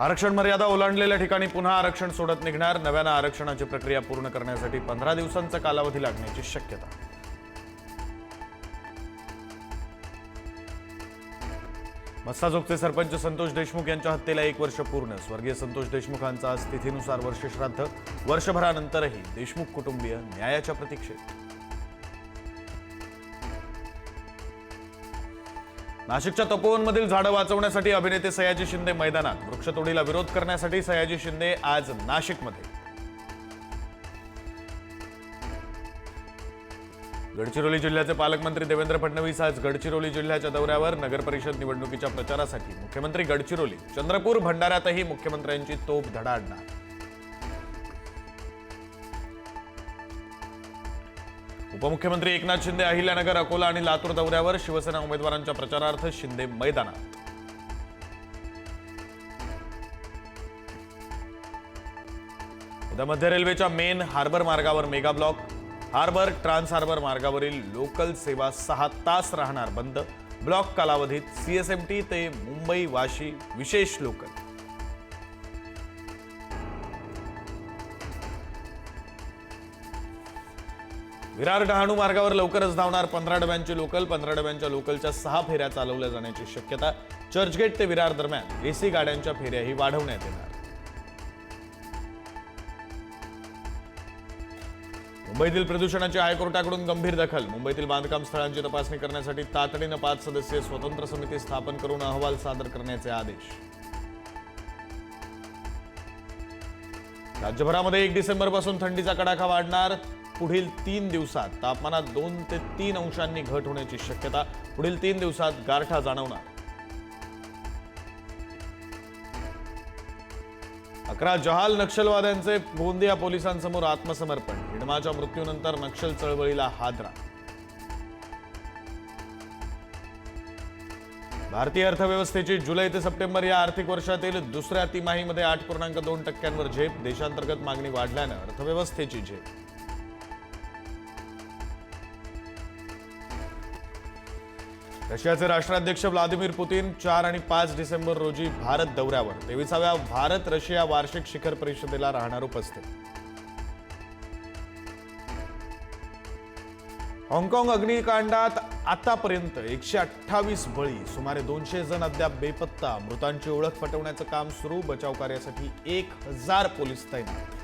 आरक्षण मर्यादा ओलांडलेल्या ठिकाणी पुन्हा आरक्षण सोडत निघणार. नव्यानं आरक्षणाची प्रक्रिया पूर्ण करण्यासाठी पंधरा दिवसांचा कालावधी लागण्याची शक्यता. मस्साजोगचे सरपंच संतोष देशमुख यांच्या हत्येला एक वर्ष पूर्ण. स्वर्गीय संतोष देशमुखांचा आज तिथीनुसार वर्षश्राद्ध. वर्षभरानंतरही देशमुख कुटुंबीय न्यायाच्या प्रतीक्षेत. नाशिकच्या तपोवनमधील झाडं वाचवण्यासाठी अभिनेते सयाजी शिंदे मैदानात. वृक्षतोडीला विरोध करण्यासाठी सयाजी शिंदे आज नाशिकमध्ये. गडचिरोली जिल्ह्याचे पालकमंत्री देवेंद्र फडणवीस आज गडचिरोली जिल्ह्याच्या दौऱ्यावर नगरपरिषद निवडणुकीच्या प्रचारासाठी. मुख्यमंत्री गडचिरोली चंद्रपूर भंडाऱ्यातही मुख्यमंत्र्यांची तोफ धडाडणार. उपमुख्यमंत्री एकनाथ शिंदे अहिल्यानगर अकोला आणि लातूर दौऱ्यावर शिवसेना उमेदवारांच्या प्रचारार्थ शिंदे मैदानात. उद्या मध्य रेल्वेच्या मेन हार्बर मार्गावर mega block harbour trans harbour मार्गावरील लोकल सेवा सहा तास राहणार बंद. ब्लॉक कालावधीत सीएसएमटी ते मुंबई वाशी विशेष लोकल. विरार डहाणू मार्गावर लवकरच धावणार पंधरा डब्यांची लोकल पंधरा डब्यांच्या लोकलच्या सहा फेऱ्या चालवल्या जाण्याची शक्यता चर्चगेट ते विरार दरम्यान एसी गाड्यांच्या फेऱ्याही वाढवण्यात येणार. मुंबईतील प्रदूषणाची हायकोर्टाकडून गंभीर दखल मुंबईतील बांधकाम स्थळांची तपासणी करण्यासाठी तातडीनं पाच सदस्यीय स्वतंत्र समिती स्थापन करून अहवाल सादर करण्याचे आदेश. राज्यभरामध्ये एक डिसेंबरपासून थंडीचा कडाका वाढणार पुढील तीन दिवसात तापमानात दोन ते तीन अंशांनी घट होण्याची शक्यता पुढील तीन दिवसात गारठा जाणवणार. अकरा जहाल नक्षलवाद्यांचे गोंदिया पोलिसांसमोर आत्मसमर्पण हिडमाच्या मृत्यूनंतर नक्षल चळवळीला हादरा. भारतीय अर्थव्यवस्थेची जुलै ते सप्टेंबर या आर्थिक वर्षातील दुसऱ्या तिमाहीमध्ये आठ पूर्णांक दोन टक्क्यांवर झेप देशांतर्गत मागणी वाढल्यानं अर्थव्यवस्थेची झेप. रशियाचे राष्ट्राध्यक्ष व्लादिमीर पुतीन चार आणि पाच डिसेंबर रोजी भारत दौऱ्यावर. तेविसाव्या भारत रशिया वार्षिक शिखर परिषदेला राहणार उपस्थित. हाँगकाँग अग्निकांडात आतापर्यंत एकशे अठ्ठावीस बळी सुमारे दोनशे जण अद्याप बेपत्ता. मृतांची ओळख पटवण्याचं काम सुरू. बचाव कार्यासाठी एक हजार पोलीस तैनात.